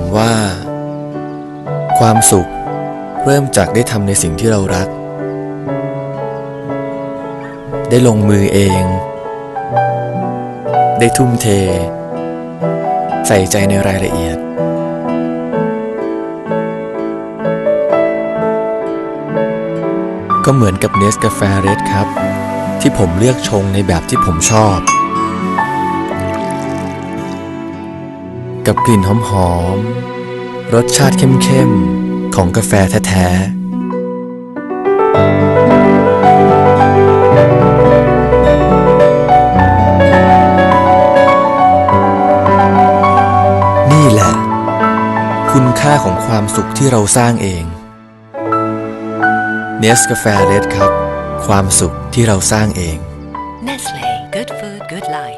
มว่า ความสุขเริ่มจากได้ทำในสิ่งที่เรารัก ได้ลงมือเอง ได้ทุ่มเท ใส่ใจในรายละเอียด ก็เหมือนกับเนสกาแฟเรดครับ ที่ผมเลือกชงในแบบที่ผมชอบ กับกลิ่นหอมๆ รสชาติเข้มๆ ของกาแฟแท้ๆนี่แหละคุณค่าของความสุขที่เราสร้างเอง เนสกาแฟเรดครับ ความสุขที่เราสร้างเอง Nestle.